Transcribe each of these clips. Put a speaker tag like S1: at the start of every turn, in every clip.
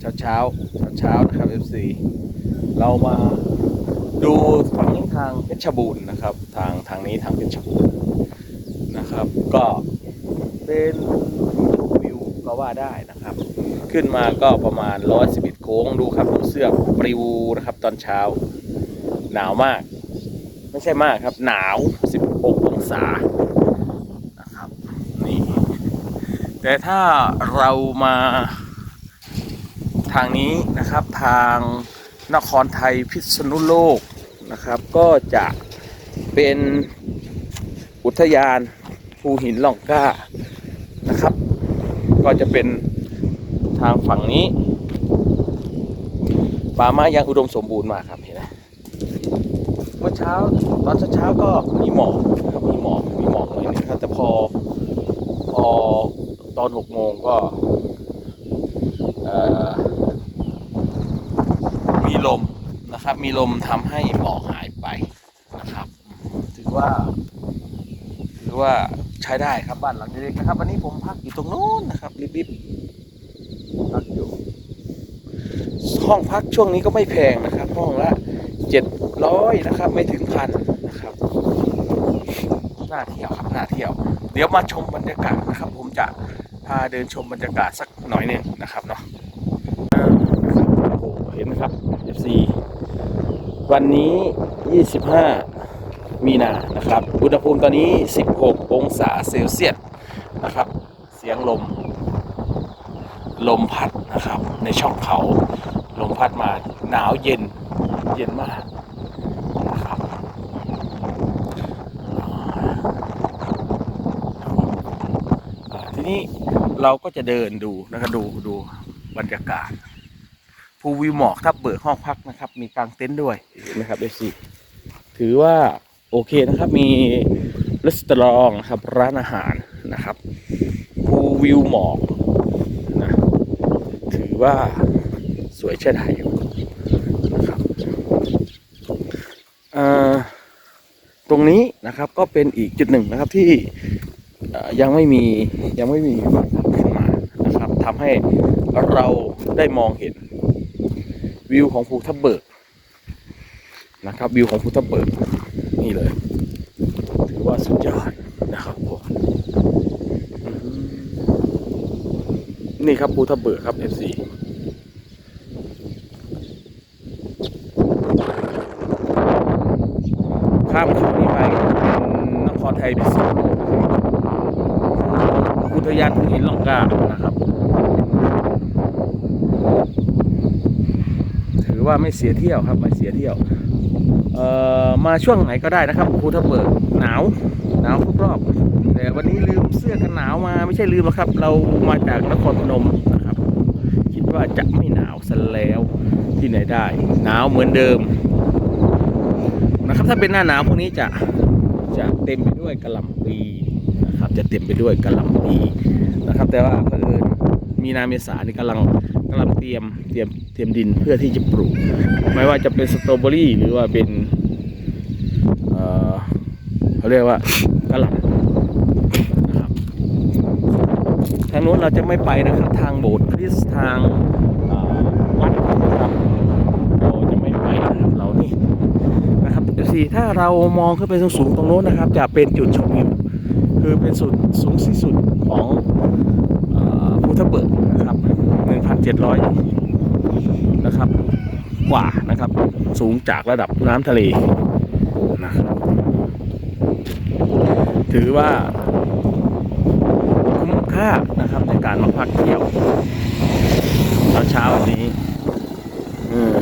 S1: เช้าเช้าเช้าเช้านะครับ FC เรามาดูฝั่งทางเพชรบูรณ์นะครับ ทางทางนี้ทางเพชรบูรณ์นะครับ ก็เป็นชมวิวก็ว่าได้นะครับ ขึ้นมาก็ประมาณ111โค้งดูครับดูเสื้อปลิวนะครับ ตอนเช้า หนาวมาก ไม่ใช่มากครับ หนาว 16 องศานะครับนี่แต่ถ้าเรามา ทางนี้นะครับทางนครไทยพิษณุโลกนะครับ ก็จะเป็นอุทยานภูหินล่องกล้านะครับ ก็จะเป็นทางฝั่งนี้ป่าไม้ยังอุดมสมบูรณ์มากครับเห็นไหมเมื่อเช้าตอนเช้าก็มีหมอกครับมีหมอกมีหมอกหน่อยนึงครับแต่พอพอตอนหกโมงก็เอ่อมี ลมนะครับ มีลมทำให้หมอกหายไปนะครับ ถือว่า ถือว่าใช้ได้ครับบ้านหลังเล็กๆนะครับ วันนี้ผมพักอยู่ตรงโน้นนะครับริบๆพักอยู่ห้องพักช่วงนี้ก็ไม่แพงนะครับ ห้องละเจ็ดร้อยนะครับ ไม่ถึงพันนะครับน่าเที่ยวครับน่าเที่ยว เดี๋ยวมาชมบรรยากาศนะครับ ผมจะพาเดินชมบรรยากาศสักหน่อยหนึ่งนะครับเนาะอ่านะครับโอ้โหเห็นไหมครับ FC วันนี้ 25 มีนานะครับ อุณหภูมิตอนนี้ 16 องศาเซลเซียสนะครับ เสียงลม ลมพัดนะครับ ในช่องเขา ลมพัดมาหนาวเย็น เย็นมากนะครับทีนี้เราก็จะเดินดูนะครับดูดูบรรยากาศ ภูวิวหมอกทับเบิกห้องพักนะครับ มีกางเต็นท์ด้วยเห็นไหมครับเอซีถือว่าโอเคนะครับมีรีสตอรองนะครับร้านอาหารนะครับภูวิวหมอกนะถือว่าสวยใช่ได้อยู่นะครับอ่าตรงนี้นะครับก็เป็นอีกจุดหนึ่งนะครับที่ยังไม่มียังไม่มีบ้านพักขึ้นมานะครับทำให้เราได้มองเห็น วิวของภูทับเบิกนะครับ วิวของภูทับเบิกนี่เลย ถือว่าสุดยอดนะครับผมนี่ครับภูทับเบิกครับ FC ข้ามเขานี้ไปเป็นนครไทยพิษณุโลกอุทยานภูหินล่องกล้านะครับ ถือ ว่าไม่เสียเที่ยวครับไม่เสียเที่ยวเอ่อมาช่วงไหนก็ได้นะครับภูทับเบิกหนาวหนาวทุกรอบแต่วันนี้ลืมเสื้อกันหนาวมาไม่ใช่ลืมหรอกครับ เรามาจากนครพนมนะครับ คิดว่าจะไม่หนาวซะแล้วที่ไหนได้ หนาวเหมือนเดิม นะครับถ้าเป็นหน้าหนาวพวกนี้จะจะเต็มไปด้วยกระหล่ำปีนะครับ จะเต็มไปด้วยกระหล่ำปีนะครับ แต่ว่าเผอิญมีนาเมษานี่กำลังกำลังเตรียมเตรียม รียมดินเพื่อที่จะปลูก ไม่ว่าจะเป็นสตรอเบอรี่หรือว่าเป็นเขาเรียกว่ากระหล่ำนะครับทางโน้นเราจะไม่ไปนะครับ ทางโบสถ์คริสทางวัดนะครับเราจะไม่ไปนะครับเรานี่นะครับสี่ถ้าเรามองขึ้นไปสูงๆตรงโน้นนะครับ จะเป็นจุดชมวิวคือเป็นสุดสูงที่สุดของออภูทับเบิกนะครับ 1,700นะครับ กว่านะครับ สูงจากระดับน้ำทะเลนะครับถือว่าคุ้มค่านะครับในการมาพักเที่ยวตอนเช้าวันนี้อืม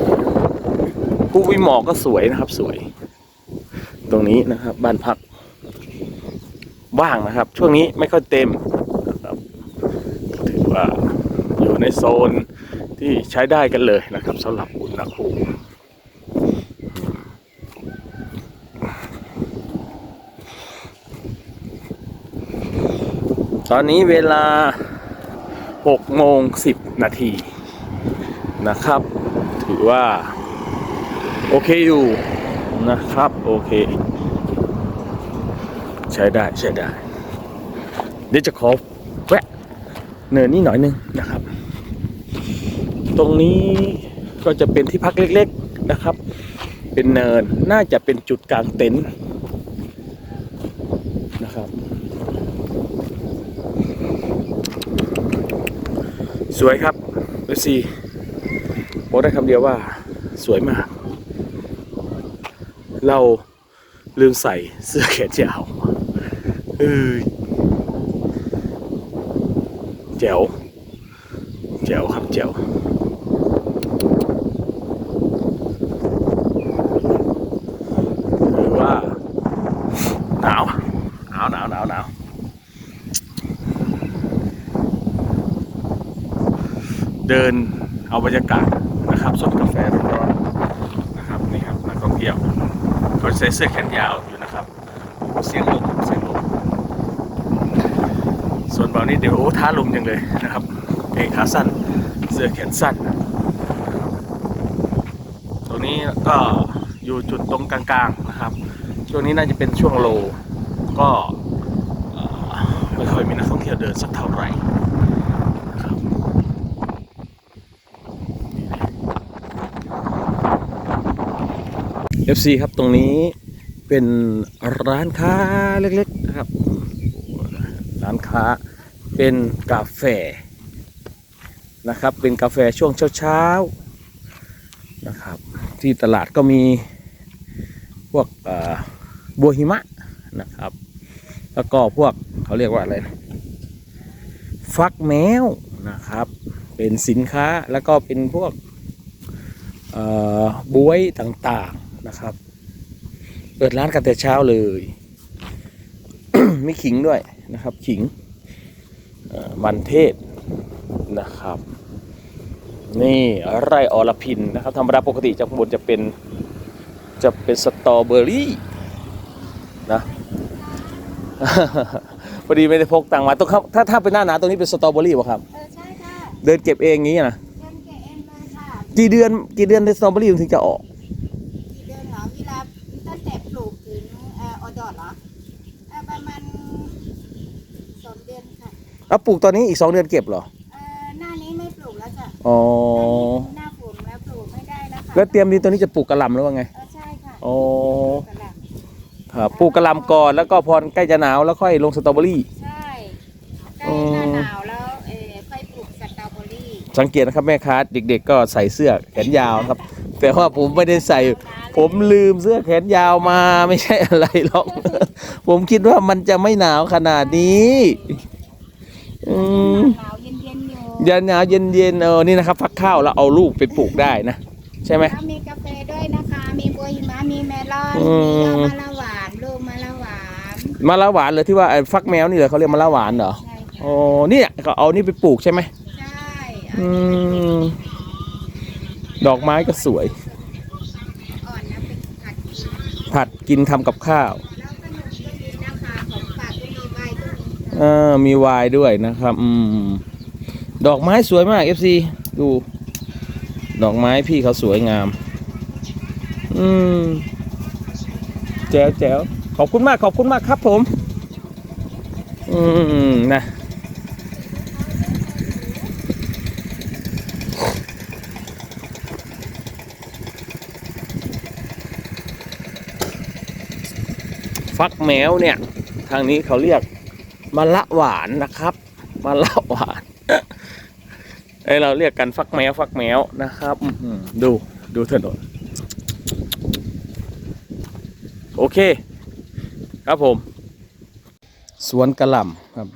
S1: ภูวิหมอก็สวยนะครับสวย ตรงนี้นะครับ บ้านพักว่างนะครับ ช่วงนี้ไม่ค่อยเต็มนะครับถือว่าอยู่ในโซนที่ใช้ได้กันเลยนะครับสำหรับ ณภูมิตอนนี้เวลา6โมง10 นาทีนะครับ ถือว่า โอเคอยู่นะครับ โอเค ใช้ได้ใช้ได้ เดี๋ยวจะขอแวะเนินนี้หน่อยนึงนะครับ ตรงนี้ ก็จะเป็นที่พักเล็กๆนะครับ เป็นเนินน่าจะเป็นจุดกลางเต็นท์นะครับ สวยครับเอซีบอกได้คำเดียวว่าสวยมาก เราลืมใส่เสื้อแขนยาวเออแจ๋วแจ๋วครับแจ๋วหรือว่า หนาว หนาวหนาวเดินเอาบรรยากาศนะครับสดกาแฟร้อนๆนะครับนี่ครับนักท่องเที่ยวเขาใส่เสื้อแขนยาวอยู่นะครับเสียงลมเสียงลมส่วนเบานี้เดี๋ยวโอ้ท้าลมจังเลยนะครับเองขาสั้นเสื้อแขนสั้นตรงนี้ก็อยู่จุดตรงกลางๆนะครับช่วงนี้น่าจะเป็นช่วงโลก็ ไม่ค่อยมีนักท่องเที่ยวเดินสักเท่าไหร่ FC ครับตรงนี้เป็นร้านค้าเล็กๆนะครับ ร้านค้าเป็นกาแฟนะครับ เป็นกาแฟช่วงเช้าๆนะครับ ที่ตลาดก็มีพวกบัวหิมะนะครับ แล้วก็พวกเขาเรียกว่าอะไรนะฟักแมวนะครับ เป็นสินค้าแล้วก็เป็นพวกเอ่อบวยต่างๆนะครับ เปิดร้านกันแต่เช้าเลย มีขิงด้วยนะครับ ขิงมันเทศนะครับ นี่ไร่อรพินนะครับธรรมดาปกติจากบนจะเป็นจะเป็นสตรอเบอรี่นะ พอดีไม่ได้พกตังค์มาตรงครับถ้าถ้าเป็นหน้าหนาวตรงนี้เป็นสตรอเบอรี่ป่ะครับ
S2: เออใช่ค่ะ
S1: เดินเก็บเองงี้นะ
S2: เดือนแกะเองเลยค่ะ
S1: กี่เดือนกี่เดือนในสตรอเบอรี่มันถึงจะออก
S2: กี่เดือนเหรอเวลาตั้งแต่ปลูกถึงเอ่อออดอดเหรอเอ่อประมาณสองเดือนค่ะ
S1: แล้วปลูกตอนนี้อีกสองเดือนเก็บเหรอ
S2: เอ่อหน้านี้ไม่ปลูกแล้วจ้ะ
S1: อ๋อ
S2: หน้าฝนแล้วปลูกไม่ได้แล้วค่ะ
S1: แล้วเตรียมดินตัวนี้จะปลูกกระหล่ำหรือว่าไง
S2: เออใช่ค่ะ
S1: อ๋อ
S2: กระหล่
S1: ครับ ปลูกกระหล่ำก่อนแล้วก็พอใกล้จะหนาวแล้วค่อยลงสตรอเบอรี่ำ
S2: ใช่ใกล้หน้าหนาวแล้วเออค่อยปลูกสตรอเบอรี่
S1: สังเกตนะครับแม่ค้าเด็กๆ ก็ใส่เสื้อแขนยาวครับ แต่ว่าผมไม่ได้ใส่ ผมลืมเสื้อแขนยาวมาไม่ใช่อะไรหรอก ผมคิดว่ามันจะไม่หนาวขนาดนี้อืม
S2: หนาวเย็นๆอยู่
S1: ยันหนาวเย็นๆเออนี่นะครับฟักข้าวแล้วเอาลูกไปปลูกได้นะ ใช่ไหม
S2: แล้วมีกาแฟด้วยนะคะ มีบัวหิมะมีเมลอน
S1: อืม
S2: มียอดมะละหวานลูก มะละหวาน
S1: มะละหวานเลยที่ว่าไอ้ฟักแมวนี่เหรอเขาเรียกมะละหวานเหรอ
S2: ใช่ค่ะ
S1: อ๋อเนี่ยเขาเอานี่ไปปลูกใช่ไหม
S2: ใช่
S1: อืมดอกไม้ก็สวย
S2: อ่อนนะเป็นผัดกิน
S1: ผัดกินทำกับข้าว
S2: แล้วขนมก็มีนะคะของฝากก็มีใบก็มีค่ะ
S1: เออมีไวายด้วยนะครับ อืม ดอกไม้สวยมาก FC ดู ดอกไม้พี่เขาสวยงาม อืม แจ๋วแจ๋ว ขอบคุณมากขอบคุณมากครับผม อืมนะฟักแมวเนี่ย ทางนี้เขาเรียกมะละหวานนะครับมะละหวานไอเราเรียกกันฟักแมวฟักแมวนะครับดูดูถนนโอเค ครับผม สวนกระหล่ำครับ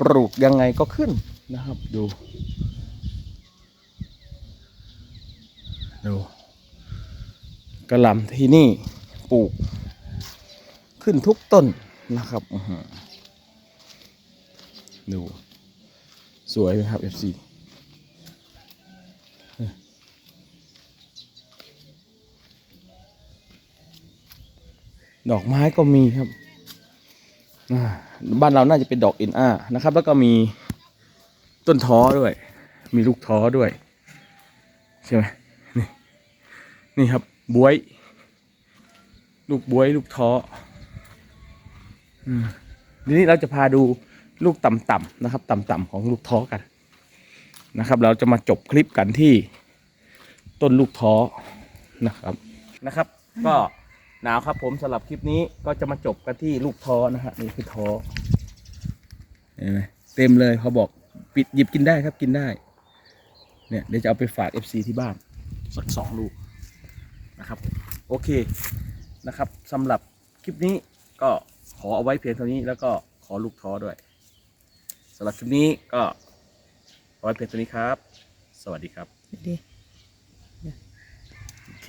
S1: ปลูกยังไงก็ขึ้นนะครับ ดู ดูกระหล่ำที่นี่ปลูก ขึ้นทุกต้นนะครับดู สวยไหมครับ FC ดอกไม้ก็มีครับบ้านเราน่าจะเป็นดอกเอ็นอานะครับ แล้วก็มีต้นท้อด้วย มีลูกท้อด้วยใช่ไหมนี่นี่ครับบวย ลูกบวยลูกท้ออืมทีนี้เราจะพาดูลูกต่ำๆนะครับ ต่ำๆของลูกท้อกันนะครับ เราจะมาจบคลิปกันที่ต้นลูกท้อนะครับนะครับ ก็ หนาวครับผมสำหรับคลิปนี้ก็จะมาจบกันที่ลูกท้อนะฮะนี่คือท้อเห็นไหมเต็มเลยเขาบอกปิดหยิบกินได้ครับกินได้ เนี่ยเดี๋ยวจะเอาไปฝาก FC ที่บ้านสักสองลูกนะครับโอเคนะครับสำหรับคลิปนี้ก็ขอเอาไว้เพียงเท่านี้แล้วก็ขอลูกท้อด้วยสำหรับคลิปนี้ก็เอาไว้เพียงเท่านี้ครับ สวัสดีครับ
S2: ดี
S1: โอเค